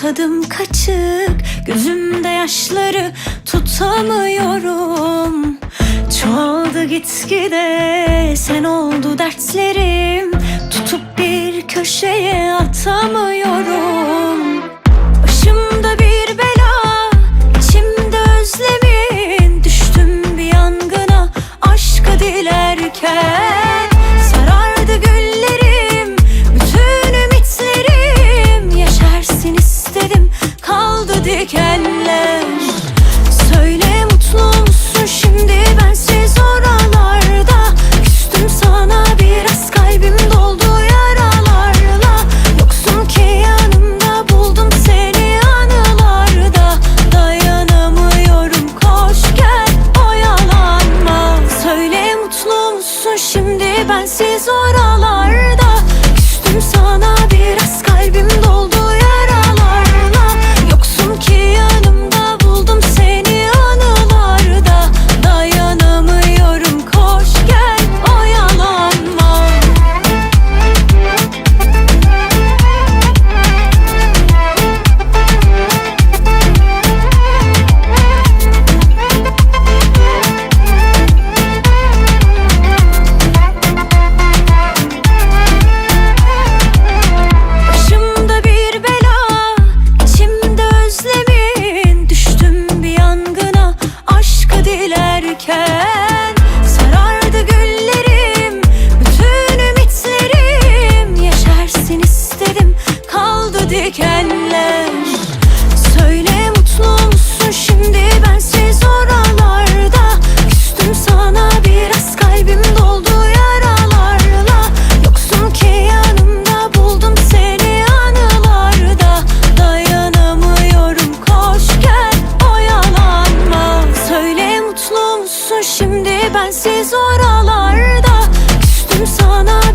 tadım kaçık Gözümde yaşları tutamıyorum. Çoğaldı gitgide sen oldu dertlerim. Tutup bir köşeye atamıyorum. kaldı dikenler. Söyle mutlu musun şimdi? Bensiz oralarda Küstüm sana. Biraz kalbim doldu yaralarla. Yoksun ki yanımda buldum seni anılarda. Dayanamıyorum koş gel oyalanma. Söyle mutlu musun şimdi? Bensiz oralarda sensiz oralarda. Küstüm sana.